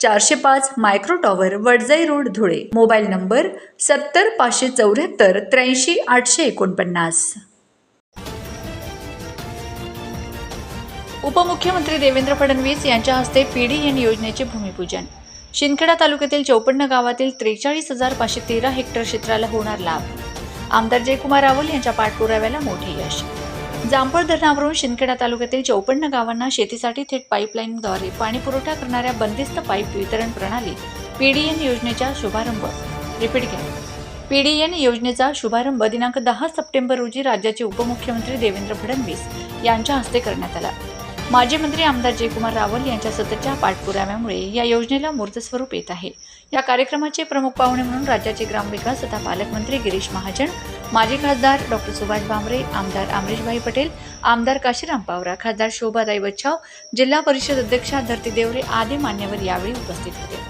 चारशे पाच micro tower Vadjai road Dhule. Mobile number सत्तर पाचशे चौऱ्याहत्तर त्र्याऐंशी आठशे एकोणपन्नास. उपमुख्यमंत्री देवेंद्र फडणवीस यांच्या हस्ते पीडीएन योजनेचे भूमिपूजन. शिंदखेडा तालुक्यातील चौपन्न गावातील त्रेचाळीस हजार पाचशे तेरा हेक्टर क्षेत्राला होणार लाभ. आमदार जयकुमार रावल यांच्या पाठपुराव्याला मोठे यश. जांभळ धरणावरून शिंदखेडा तालुक्यातील चौपन्न गावांना शेतीसाठी थेट पाईपलाईनद्वारे पाणी पुरवठा करणाऱ्या बंदिस्त पाईप वितरण प्रणाली पीडीएन योजनेचा शुभारंभ. रिपीट घ्या. पीडीएन योजनेचा शुभारंभ दिनांक दहा सप्टेंबर रोजी राज्याचे उपमुख्यमंत्री देवेंद्र फडणवीस यांच्या हस्ते करण्यात आला. माजी मंत्री आमदार जयकुमार रावल यांच्या सततच्या पाठपुराव्यामुळे या योजनेला मूर्तस्वरूप येत आहे. या कार्यक्रमाचे प्रमुख पाहुणे म्हणून राज्याचे ग्रामविकास तथा पालकमंत्री गिरीश महाजन माजी खासदार डॉक्टर सुभाष भामरे आमदार अमरीशभाई पटेल आमदार काशीराम पावरा खासदार शोभाताई बच्छाव जिल्हा परिषद अध्यक्षा धरती देवरे आदी मान्यवर यावेळी उपस्थित होते.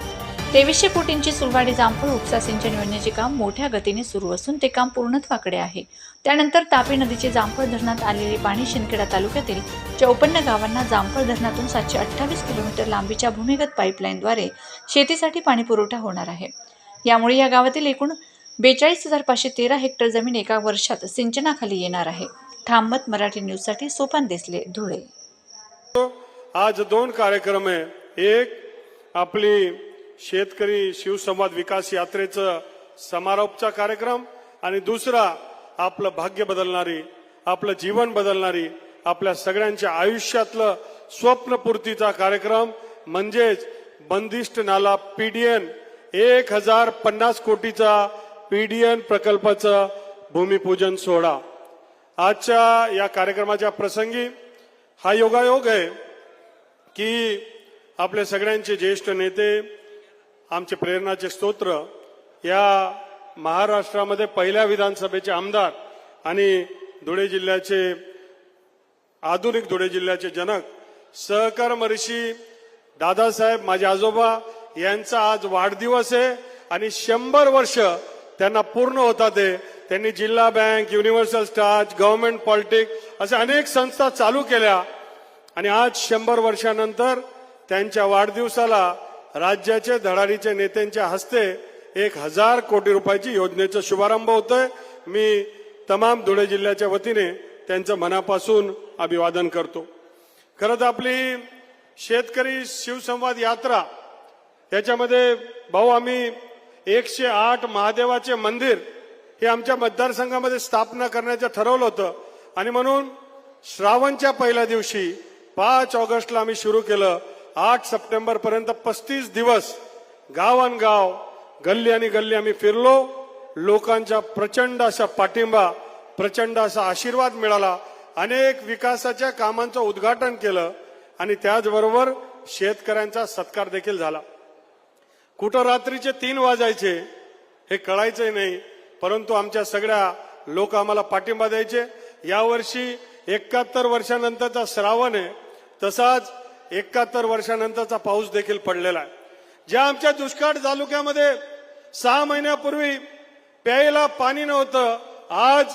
तेवीसशे कोटींची सुलवाडी जांभूळ उपसा सिंचन योजनेचे काम मोठ्या गतीने सुरू असून ते काम पूर्णत्वाकडे आहे. त्यानंतर तापी नदीचे जामफळ धरणात आलेले पाणी शिंदखेडा तालुक्यातील चौपन्न गावांना जामफळ धरणातून सातशे अठ्ठावीस किलोमीटर लांबीच्या भूमिगत पाईपलाईनद्वारे शेतीसाठी पाणी पुरवठा होणार आहे. यामुळे या गावातील एकूण बेचाळीस हजार पाचशे तेरा हेक्टर जमीन एका वर्षात सिंचनाखाली येणार आहे. थांबत मराठी न्यूजसाठी सोपान देसले धुळे. आज दोन कार्यक्रम आहे. एक आपली शेतकरी शिवसंवाद विकास यात्रेचं समारोपचा कार्यक्रम आणि दुसरा आपलं भाग्य बदलणारी आपलं जीवन बदलणारी आपल्या सगळ्यांच्या आयुष्यातलं स्वप्नपूर्तीचा कार्यक्रम म्हणजेच बंदिष्ट नाला पीडीएन एक हजार पन्नास कोटीचा पीडीएन प्रकल्पाचं भूमिपूजन सोहळा. आजच्या या कार्यक्रमाच्या प्रसंगी हा योगायोग आहे की आपले सगळ्यांचे ज्येष्ठ नेते आमचे प्रेरणाचे स्तोत्र या महाराष्ट्रामध्ये पहिल्या विधानसभेचे आमदार आणि धुळे जिल्ह्याचे आधुनिक धुळे जिल्ह्याचे जनक सहकार महर्षी दादासाहेब माझे आजोबा यांचा आज वाढदिवस आहे आणि शंभर वर्ष त्यांना पूर्ण होतात ते त्यांनी जिल्हा bank universal starch government politic अशा अनेक संस्था चालू केल्या आणि आज शंभर वर्षानंतर त्यांच्या वाढदिवसाला राज्याचे धडाडीचे नेत्यांच्या हस्ते एक हजार कोटी रुपयाची योजनेचा शुभारंभ होतोय. मी तमाम धुळे जिल्ह्याच्या वतीने त्यांचं मनापासून अभिवादन करतो. खरंच आपली शेतकरी शिवसंवाद यात्रा याच्यामध्ये भाऊ आम्ही एकशे आठ महादेवाचे मंदिर हे आमच्या मतदारसंघामध्ये स्थापना करण्याचं ठरवलं होतं. आणि म्हणून श्रावणच्या पहिल्या दिवशी पाच ऑगस्टला आम्ही सुरू केलं. आठ सप्टेंबर पर्यंत पस्तीस दिवस गावानगाव गल्ली आणि गल्ली आम्ही फिरलो. लोकांचा प्रचंड असा पाठिंबा प्रचंड असा आशीर्वाद मिळाला. अनेक विकासाच्या कामांचं उद्घाटन केलं आणि त्याचबरोबर शेतकऱ्यांचा सत्कार देखील झाला. कुठं रात्रीचे तीन वाजायचे हे कळायचंही नाही परंतु आमच्या सगळ्या लोक आम्हाला पाठिंबा द्यायचे. यावर्षी एकाहत्तर वर्षानंतरचा श्रावण आहे. तसाच एकाहत्तर वर्षानंतरचा पाऊस देखील पडलेला आहे. ज्या आमच्या दुष्काळ तालुक्यामध्ये सहा महिन्यापूर्वी प्यायला पाणी नव्हतं आज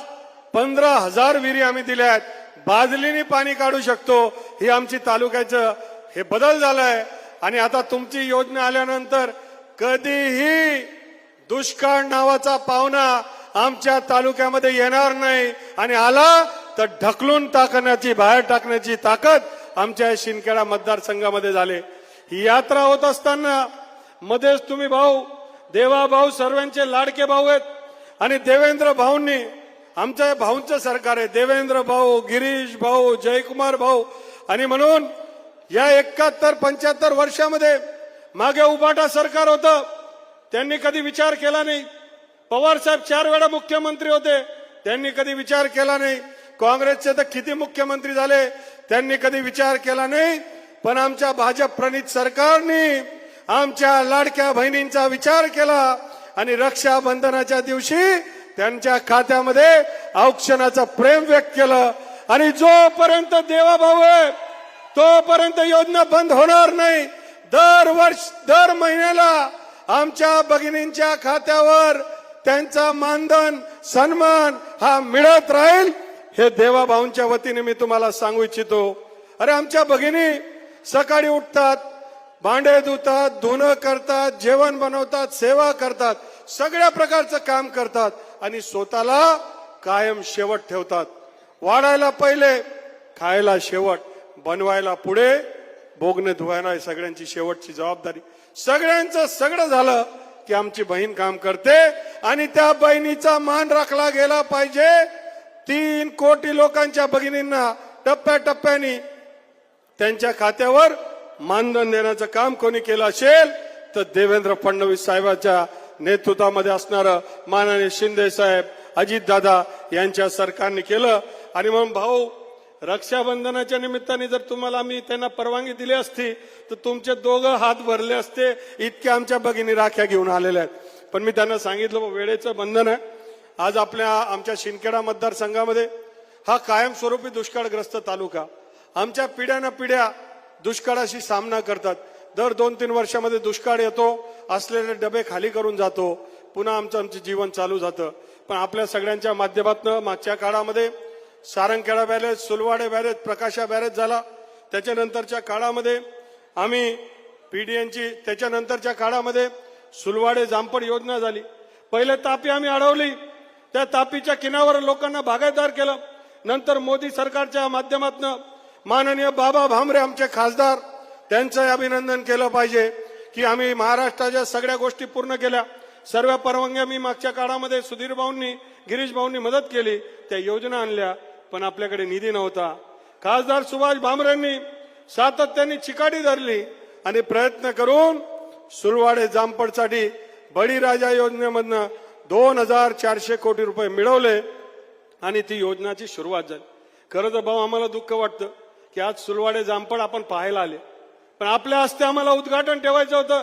पंधरा हजार विहिरी आम्ही दिल्या आहेत. बादलीने पाणी काढू शकतो ही आमची तालुक्याचं हे बदल झालाय. आणि आता तुमची योजना आल्यानंतर कधीही दुष्काळ नावाचा पाहुणा आमच्या तालुक्यामध्ये येणार नाही. आणि आला तर ढकलून टाकण्याची बाहेर टाकण्याची ताकद आमच्या शिंदखेडा मतदारसंघामध्ये झाले. ही यात्रा होत असताना मध्येच तुम्ही भाऊ देवा भाऊ सर्वांचे लाडके भाऊ आहेत. आणि देवेंद्र भाऊंनी आमच्या भाऊंचं सरकार आहे. देवेंद्र भाऊ गिरीश भाऊ जयकुमार भाऊ. आणि म्हणून या एकाहत्तर पंच्याहत्तर वर्षामध्ये मागे उबाटा सरकार होतं. त्यांनी कधी विचार केला नाही. पवार साहेब चार वेळा मुख्यमंत्री होते. त्यांनी कधी विचार केला नाही. काँग्रेसचे तर किती मुख्यमंत्री झाले. त्यांनी कधी विचार केला नाही पण आमच्या भाजप प्रणित सरकारने आमच्या लाडक्या बहिणींचा विचार केला आणि रक्षाबंधनाच्या दिवशी त्यांच्या खात्यामध्ये औक्षणाचं प्रेम व्यक्त केलं. आणि जोपर्यंत देवाभाऊ आहे तोपर्यंत योजना बंद होणार नाही. दर वर्ष दर महिन्याला आमच्या भगिनींच्या खात्यावर त्यांचा मानधन सन्मान हा मिळत राहील. हे देवाभाऊंच्या वतीने मी तुम्हाला सांगू इच्छितो. अरे आमच्या भगिनी सकाळी उठतात भांडे धुतात धुणं करतात जेवण बनवतात सेवा करतात सगळ्या प्रकारचं काम करतात आणि स्वतःला कायम शेवट ठेवतात. वाढायला पहिले खायला शेवट बनवायला पुढे भोगणे धुवायला सगळ्यांची शेवटची जबाबदारी. सगळ्यांचं सगळं झालं की आमची बहीण काम करते आणि त्या बहिणीचा मान राखला गेला पाहिजे. तीन कोटी लोकांच्या भगिनींना टप्प्याटप्प्याने त्यांच्या खात्यावर मानधन देण्याचं काम कोणी केलं असेल तर देवेंद्र फडणवीस साहेबांच्या नेतृत्वामध्ये असणारं माननीय शिंदे साहेब अजितदादा यांच्या सरकारने केलं. आणि म्हणून भाऊ रक्षाबंधनाच्या निमित्ताने जर तुम्हाला आम्ही त्यांना परवानगी दिली असती तर तुमचे दोघं हात भरले असते इतके आमच्या भगिनी राख्या घेऊन आलेल्या आहेत. पण मी त्यांना सांगितलं वेळेचं बंधन आहे. आज आपल्या आमच्या शिंदखेडा मतदारसंघामध्ये हा कायमस्वरूपी दुष्काळग्रस्त तालुका. आमच्या पिढ्यानं पिढ्या दुष्काळाशी सामना करतात. दर दोन तीन वर्षामध्ये दुष्काळ येतो असलेले डबे खाली करून जातो पुन्हा आमचं आमचं जीवन चालू जातं. पण आपल्या सगळ्यांच्या माध्यमातून मागच्या काळामध्ये Sarangkheda barrage Sulwade barrage Prakasha barrage झाला. त्याच्यानंतरच्या काळामध्ये आम्ही पीडीएनची त्याच्यानंतरच्या काळामध्ये सुलवाडे जामपड योजना झाली. पहिले तापी आम्ही अडवली. त्या तापीच्या किनावर लोकांना बागायतदार केलं. नंतर मोदी सरकारच्या माध्यमातून माननीय बाबा भामरे आमचे खासदार त्यांचं अभिनंदन केलं पाहिजे की आम्ही महाराष्ट्राच्या सगळ्या गोष्टी पूर्ण केल्या. सर्व परवानग्या मी मागच्या काळामध्ये सुधीर भाऊंनी गिरीश भाऊंनी मदत केली. त्या योजना आणल्या पण आपल्याकडे निधी नव्हता. खासदार सुभाष भामरेंनी सातत्याने चिकाटी धरली आणि प्रयत्न करून सुरवाडे जामपडसाठी बळीराजा योजनेमधनं दोन हजार चारशे कोटी रुपये मिळवले आणि ती योजनाची सुरुवात झाली. खरं तर भाऊ आम्हाला दुःख वाटतं की आज सुलवाडे जामपड आपण पाहायला आले. पण आपल्या हस्ते आम्हाला उद्घाटन ठेवायचं होतं.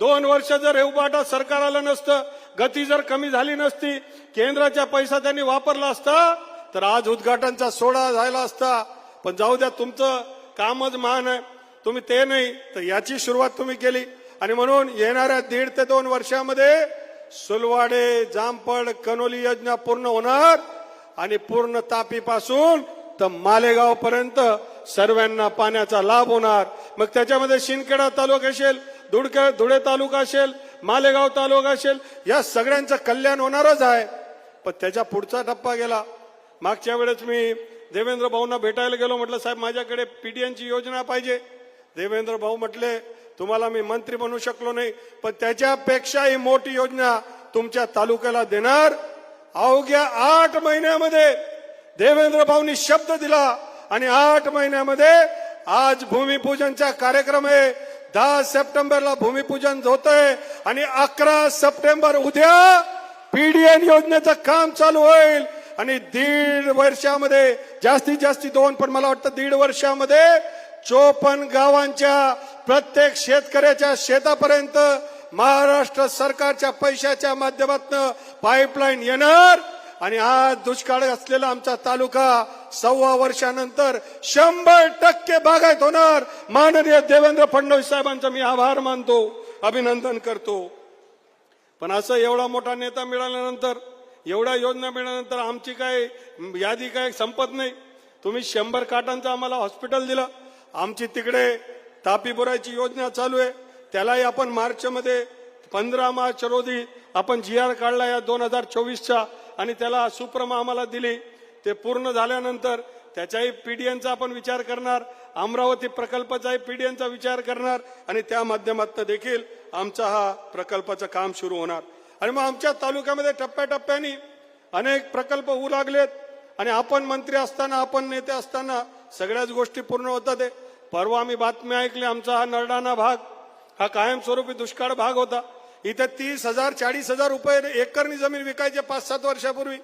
दोन वर्ष जर हे सरकार आलं नसतं गती जर कमी झाली नसती केंद्राचा पैसा त्यांनी वापरला असता तर आज उद्घाटनचा सोहळा झाला असता. पण जाऊ द्या तुमचं कामच महान आहे. तुम्ही ते नाही तर याची सुरुवात तुम्ही केली. आणि म्हणून येणाऱ्या दीड ते दोन वर्षामध्ये सुलवाडे जामपड कनोली योजना पूर्ण होणार आणि पूर्ण तापीपासून तर मालेगाव पर्यंत सर्वांना पाण्याचा लाभ होणार. मग त्याच्यामध्ये शिंदखेडा तालुका असेल धुडके धुळे तालुका असेल मालेगाव तालुका असेल या सगळ्यांचं कल्याण होणारच आहे. पण त्याच्या पुढचा टप्पा गेला. मागच्या वेळेस मी देवेंद्र भाऊंना भेटायला गेलो म्हटलं साहेब माझ्याकडे पीटीएनची योजना पाहिजे. देवेंद्र भाऊ म्हटले तुम्हाला मी मंत्री बनू शकलो नाही पण त्याच्यापेक्षाही मोठी योजना तुमच्या तालुक्याला देणार. अवघ्या आठ महिन्यामध्ये देवेंद्र भाऊनी शब्द दिला आणि आठ महिन्यामध्ये आज भूमिपूजनचा कार्यक्रम आहे. दहा सप्टेंबरला भूमिपूजन होतंय आणि अकरा सप्टेंबर उद्या पीडीएन योजनेचं काम चालू होईल. आणि दीड वर्षामध्ये जास्तीत जास्ती दोन पण मला वाटतं दीड वर्षामध्ये चोपन्न गावांच्या प्रत्येक शेतकऱ्याच्या शेतापर्यंत महाराष्ट्र सरकारच्या पैशाच्या माध्यमातून पाईपलाईन येणार. आणि आज दुष्काळ असलेला आमचा तालुका सव्वा वर्षानंतर शंभर टक्के बागायत होणार. माननीय देवेंद्र फडणवीस साहेबांचा मी आभार मानतो अभिनंदन करतो. पण असं एवढा मोठा नेता मिळाल्यानंतर एवढ्या योजना मिळाल्यानंतर आमची काय यादी काय संपत नाही. तुम्ही शंभर काटांचं आम्हाला हॉस्पिटल दिलं. आमची तिकडे तापी बुरायची योजना चालू आहे. त्यालाही आपण मार्चमध्ये पंधरा मार्च रोजी आपण जी आर काढला या दोन हजार चोवीसचा आणि त्याला सुप्रमा आम्हाला दिली. ते पूर्ण झाल्यानंतर त्याच्याही पीडीएनचा आपण विचार करणार अमरावती प्रकल्पाचाही पीडीएनचा विचार करणार आणि त्या माध्यमातून देखील आमचा हा प्रकल्पाचं काम सुरू होणार. आणि मग आमच्या तालुक्यामध्ये टप्प्याटप्प्याने अनेक प्रकल्प होऊ लागलेत आणि आपण मंत्री असताना आपण नेते असताना सगळ्याच गोष्टी पूर्ण होतात आहे. परवा आम्ही बातमी ऐकली आमचा हा नरडाणा भाग हा कायमस्वरूपी दुष्काळ भाग होता. इथे तीस हजार चाळीस हजार रुपये एकरनी जमीन विकायचे पाच सात वर्षापूर्वी.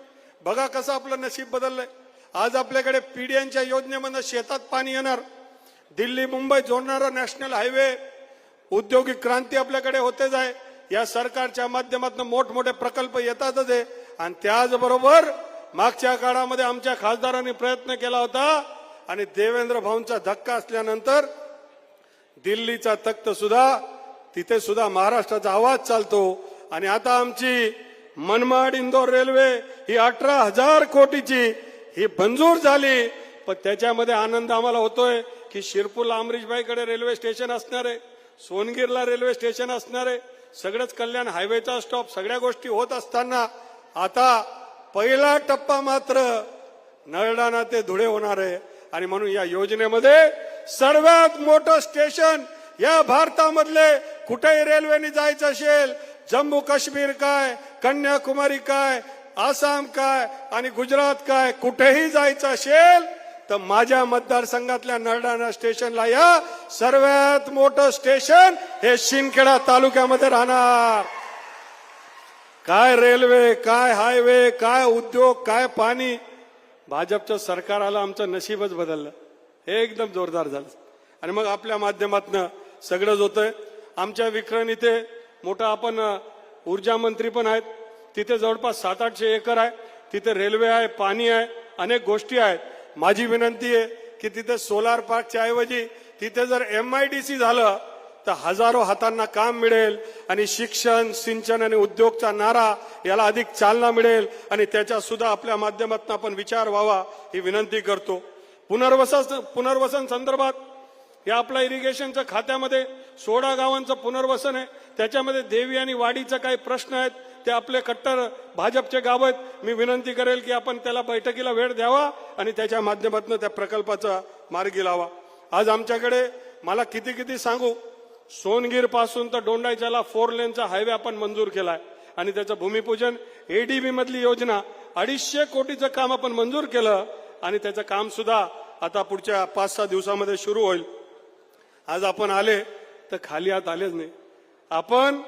बघा कसं आपलं नशीब बदललंय. आज आपल्याकडे पीडीएनच्या योजनेमधनं शेतात पाणी येणार. दिल्ली मुंबई जोडणारा नॅशनल हायवे औद्योगिक क्रांती आपल्याकडे होतेच आहे या सरकारच्या माध्यमातून मोठमोठे प्रकल्प येतातच आहे आणि त्याचबरोबर मागच्या काळामध्ये आमच्या खासदारांनी प्रयत्न केला होता आणि देवेंद्र भाऊंचा धक्का असल्यानंतर दिल्लीचा तख्त सुद्धा तिथे सुद्धा महाराष्ट्राचा आवाज चालतो. आणि आता आमची मनमाड इंदोर रेल्वे ही अठरा हजार कोटीची ही मंजूर झाली. पण त्याच्यामध्ये आनंद आम्हाला होतोय की शिरपूरला अमरीशबाईकडे रेल्वे स्टेशन असणार आहे सोनगीरला रेल्वे स्टेशन असणार आहे सगळंच कल्याण हायवेचा स्टॉप सगळ्या गोष्टी होत असताना आता पहिला टप्पा मात्र नळडाणा ते धुळे होणार आहे. आणि म्हणून या योजनेमध्ये सर्वात मोठं स्टेशन या भारतामधले कुठेही रेल्वेने जायचं असेल जम्मू काश्मीर काय कन्याकुमारी काय आसाम काय आणि गुजरात काय कुठेही जायचं असेल तर माझ्या मतदारसंघातल्या नरडाणा स्टेशनला या सर्वात मोठं स्टेशन हे शिंदखेडा तालुक्यामध्ये राहणार. काय रेल्वे काय हायवे काय उद्योग काय पाणी भाजपचं सरकार आलं आमचं नशीबच बदललं. हे एकदम जोरदार झालं. आणि मग आपल्या माध्यमातनं सगळंच होतंय. आमच्या विक्रम इथे मोठा आपण ऊर्जा मंत्री पण आहेत. तिथे जवळपास सात आठशे एकर आहे. तिथे रेल्वे आहे पाणी आहे अनेक गोष्टी आहेत. माझी विनंती आहे की तिथे सोलार पार्कच्या ऐवजी तिथे जर एम आय डी सी झालं तर हजारो हातांना काम मिळेल आणि शिक्षण सिंचन आणि उद्योगचा नारा याला अधिक चालना मिळेल आणि त्याच्या सुद्धा आपल्या माध्यमातून आपण विचार व्हावा ही विनंती करतो. पुनर्वसन पुनर्वसन संदर्भात या आपल्या इरिगेशनच्या खात्यामध्ये सोळा गावांचं पुनर्वसन आहे. त्याच्यामध्ये देवी आणि वाडीचा काही प्रश्न आहेत ते आपले कट्टर भाजपचे गाव आहेत. मी विनंती करेल की आपण त्याला बैठकीला वेळ द्यावा आणि त्याच्या माध्यमातून त्या प्रकल्पाचा मार्गी लावा. आज आमच्याकडे मला किती किती सांगू सोनगीरपासून तर डोंडाईच्याला फोर लेनचा हायवे आपण मंजूर केलाय. आणि त्याचं भूमिपूजन एडीबी मधली योजना अडीचशे कोटीचं काम आपण मंजूर केलं. आणि त्याचं काम सुद्धा आता पुढच्या पाच सहा दिवसामध्ये सुरू होईल. आज आपण आले तर खाली हात आलेच नाही. आपण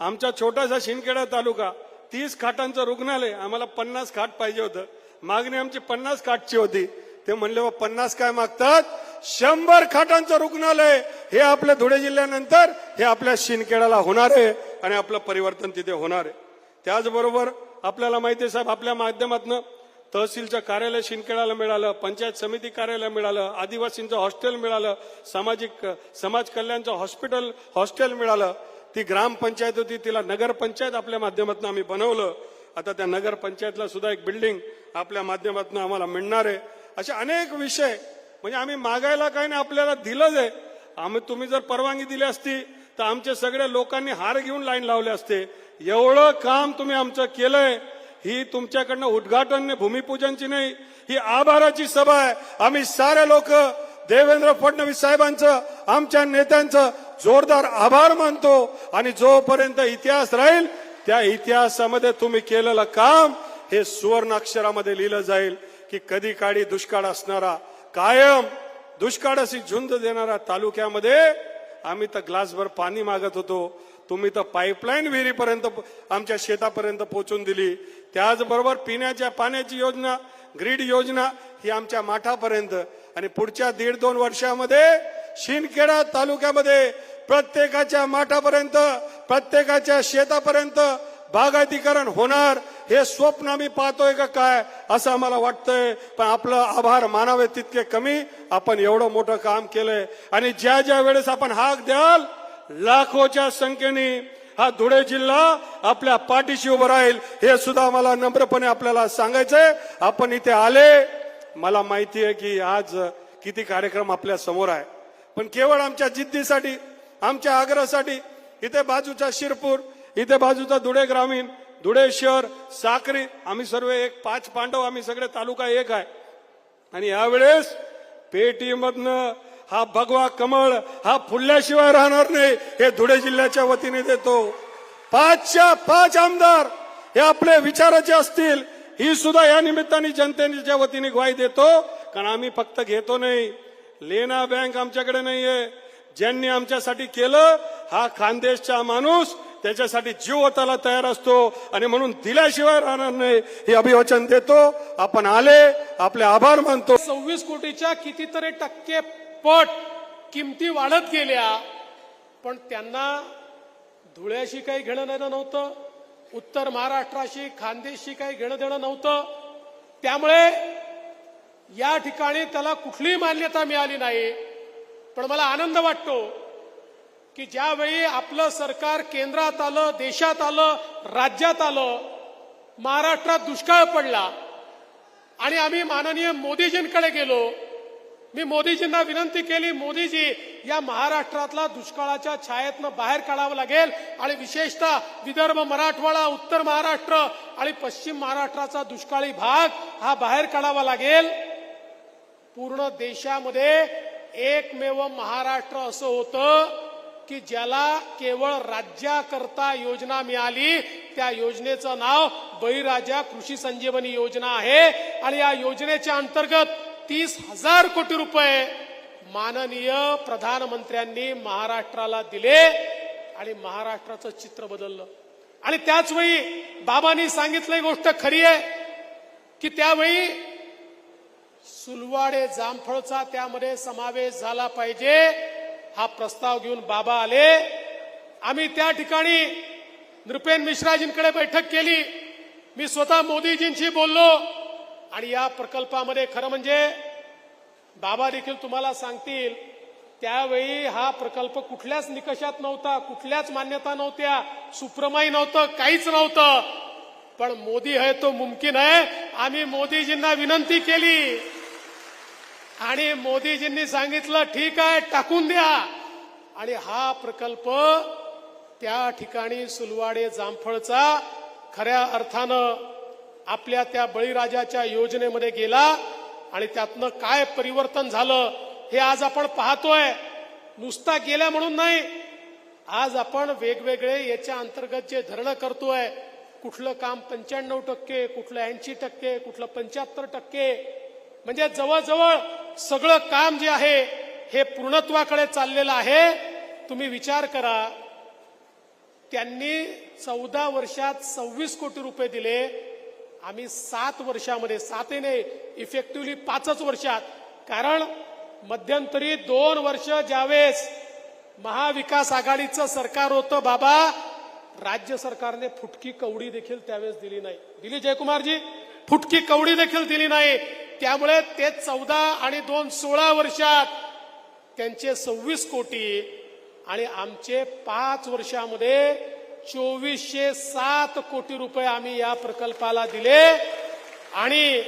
आमच्या छोटासा शिंदखेडा तालुका तीस खाटांचं रुग्णालय आम्हाला पन्नास खाट पाहिजे होतं. मागणी आमची पन्नास खाटची होती. ते म्हणले व पन्नास काय मागतात? शंभर खाटांचं रुग्णालय हे आपल्या धुळे जिल्ह्यानंतर हे आपल्या शिंदखेड्याला होणार आहे आणि आपलं परिवर्तन तिथे होणार आहे. त्याचबरोबर आपल्याला माहिती आहे साहेब आपल्या माध्यमातून तहसीलचं कार्यालय शिंदखेडाला मिळालं पंचायत समिती कार्यालय मिळालं आदिवासींचं हॉस्टेल मिळालं सामाजिक समाज कल्याणचं हॉस्पिटल हॉस्टेल मिळालं. ती ग्रामपंचायत होती तिला नगरपंचायत आपल्या माध्यमातून आम्ही बनवलं. आता त्या नगरपंचायतला सुद्धा एक बिल्डिंग आपल्या माध्यमातून आम्हाला मिळणार आहे. असे अनेक विषय म्हणजे आम्ही मागायला काही नाही आपल्याला दिलंच आहे. आम्ही तुम्ही जर परवानगी दिली असती तर आमच्या सगळ्या लोकांनी हार घेऊन लाईन लावले असते. एवढं काम तुम्ही आमचं केलंय. ही तुमच्याकडनं उद्घाटन भूमिपूजनची नाही. ही आभाराची सभा आहे. आम्ही सारे लोक देवेंद्र फडणवीस साहेबांचं आमच्या नेत्यांचं जोरदार आभार मानतो. आणि जोपर्यंत इतिहास राहील त्या इतिहासामध्ये तुम्ही केलेलं काम हे सुवर्णाक्षरामध्ये लिहिलं जाईल की कधी काळी दुष्काळ असणारा कायम दुष्काळाशी झुंज देणाऱ्या तालुक्यामध्ये आम्ही तर ग्लासभर पाणी मागत होतो. तुम्ही तर पाईपलाईन विहिरीपर्यंत आमच्या शेतापर्यंत पोहोचून दिली. त्याचबरोबर पिण्याच्या पाण्याची योजना ग्रीड योजना ही आमच्या माठापर्यंत. आणि पुढच्या दीड दोन वर्षामध्ये शिंदखेडा तालुक्यामध्ये प्रत्येकाच्या माठापर्यंत प्रत्येकाच्या शेतापर्यंत बागायतीकरण होणार. हे स्वप्न आम्ही पाहतोय का काय असं आम्हाला वाटतंय. पण आपलं आभार मानावे तितके कमी. आपण एवढं मोठं काम केलंय. आणि ज्या ज्या वेळेस आपण हाक द्याल लाखोच्या संख्येने हा धुळे जिल्हा आपल्या पाठीशी उभं राहील. हे सुद्धा मला नम्रपणे आपल्याला सांगायचंय. आपण इथे आले. मला माहिती आहे की आज किती कार्यक्रम आपल्यासमोर आहे. पण केवळ आमच्या जिद्दीसाठी आमच्या आग्रहासाठी इथे बाजूचा शिरपूर इथे बाजूचा धुळे ग्रामीण धुळे शहर साक्री आम्ही सर्व एक पाच पांडव आम्ही सगळे तालुका एक आहे. आणि यावेळेस पेटीमधनं हा भगवा कमळ हा फुलल्याशिवाय राहणार नाही हे धुळे जिल्ह्याच्या वतीने देतो. पाचच्या पाच आमदार हे आपले विचाराचे असतील ही सुद्धा या निमित्ताने जनतेच्या वतीने ग्वाही देतो कारण आम्ही फक्त घेतो नाही. लेना बँक आमच्याकडे नाहीये. ज्यांनी आमच्यासाठी केलं हा खानदेशचा माणूस त्याच्यासाठी जीव ओताला तयार असतो आणि म्हणून दिल्याशिवाय राहणार नाही. हे अभिवचन देतो. आपण आले आपले आभार मानतो. सव्वीस कोटीच्या कितीतरी टक्के पट किमती वाढत गेल्या पण त्यांना धुळ्याशी काही घेणं देणं नव्हतं उत्तर महाराष्ट्राशी खानदेशशी काही घेणं देणं नव्हतं. त्यामुळे या ठिकाणी त्याला कुठलीही मान्यता मिळाली नाही. पण मला आनंद वाटतो की ज्यावेळी आपलं सरकार केंद्रात आलं देशात आलं राज्यात आलं महाराष्ट्रात दुष्काळ पडला आणि आम्ही माननीय मोदीजींकडे गेलो मी मोदीजींना विनंती केली मोदीजी या महाराष्ट्रातला दुष्काळाच्या छायेतनं बाहेर काढावं लागेल आणि विशेषतः विदर्भ मराठवाडा उत्तर महाराष्ट्र आणि पश्चिम महाराष्ट्राचा दुष्काळी भाग हा बाहेर काढावा लागेल. पूर्ण देशामध्ये एकमेव महाराष्ट्र असं होतं. की ज्याला केवळ राज्याकरता योजना मिळाली त्या योजनेचं नाव बळीराजा कृषी संजीवनी योजना आहे. आणि या योजनेच्या अंतर्गत तीस हजार कोटी रुपये माननीय प्रधानमंत्र्यांनी महाराष्ट्राला दिले आणि महाराष्ट्राचं चित्र बदललं. आणि त्याच वेळी बाबांनी सांगितलं गोष्ट खरी आहे की त्यावेळी सुलवाडे जामफळचा त्यामध्ये समावेश झाला पाहिजे. हा प्रस्ताव घेऊन बाबा आले. आम्ही त्या ठिकाणी नृपेन मिश्राजींकडे बैठक केली. मी स्वतः मोदीजींशी बोललो. आणि या प्रकल्पामध्ये खरं म्हणजे बाबा देखील तुम्हाला सांगतील त्यावेळी हा प्रकल्प कुठल्याच निकषात नव्हता कुठल्याच मान्यता नव्हत्या सुप्रमाई नव्हतं काहीच नव्हतं. पण मोदी है तो मुमकिन आहे. आम्ही मोदीजींना विनंती केली. आणि मोदीजींनी सांगितलं ठीक आहे टाकून द्या. आणि हा प्रकल्प त्या ठिकाणी सुलवाडे जामफळचा खऱ्या अर्थानं आपल्या त्या बळीराजाच्या योजनेमध्ये गेला आणि त्यातनं काय परिवर्तन झालं हे आज आपण पाहतोय. नुसता गेल्या म्हणून नाही आज आपण वेगवेगळे याच्या अंतर्गत जे धरणं करतोय कुठलं काम पंच्याण्णव टक्के कुठलं ऐंशी टक्के कुठलं पंच्याहत्तर टक्के म्हणजे जवळजवळ सगळं काम जे आहे हे पूर्णत्वाकडे चाललेलं आहे. तुम्ही विचार करा त्यांनी चौदा वर्षात सव्वीस कोटी रुपये दिले. आम्ही सात वर्षामध्ये सातही नाही इफेक्टिव्हली पाचच वर्षात. कारण मध्यंतरी दोन वर्ष ज्यावेळेस महाविकास आघाडीचं सरकार होतं बाबा राज्य सरकारने फुटकी कवडी देखील त्यावेळेस दिली नाही. दिली जयकुमारजी? फुटकी कवडी देखील दिली नाही. त्यामुळे ते चौदा आणि दोन सोळा वर्षात त्यांचे सव्वीस कोटी आणि आमचे पाच वर्षामध्ये चोवीसशे सात कोटी रुपये आम्ही या प्रकल्पाला दिले. आणि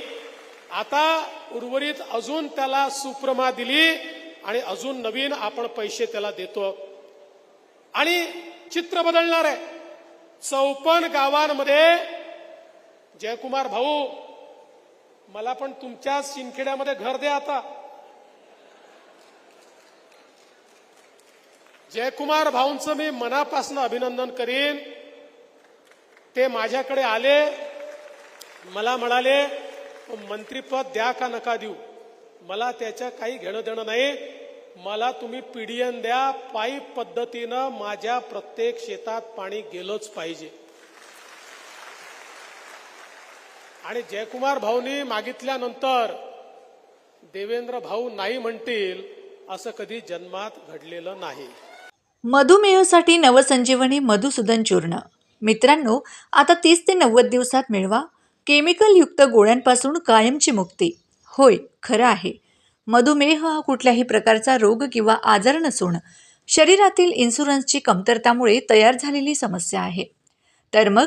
आता उर्वरित अजून त्याला सुप्रमा दिली आणि अजून नवीन आपण पैसे त्याला देतो. आणि चित्र बदलणार आहे. चौपन्न गावांमध्ये जयकुमार भाऊ मला पण तुमच्या शिंदखेड्यामध्ये घर द्या आता. जयकुमार भाऊंचं मी मनापासून अभिनंदन करीन. ते माझ्याकडे आले मला म्हणाले मंत्रीपद द्या का नका देऊ? मला त्याच्या काही घेणं देणं नाही. मला तुम्ही पीडीएन द्या. पाईप पद्धतीनं माझ्या प्रत्येक शेतात पाणी गेलंच पाहिजे. आणि जयकुमार भाऊनी मागितल्यानंतर देवेंद्र भाऊ नाही म्हणतील असं कधी जन्मात घडलेलं नाही. मधुमेहसाठी नवसंजीवनी मधुसूदन चूर्ण. मित्रांनो आता तीस ते नव्वद दिवसात मिळवा. केमिकलयुक्त गोळ्यांपासून कायमची मुक्ती. होय खरं आहे. मधुमेह हा कुठल्याही प्रकारचा रोग किंवा आजार नसून शरीरातील इन्शुरन्सची कमतरतामुळे तयार झालेली समस्या आहे. तर मग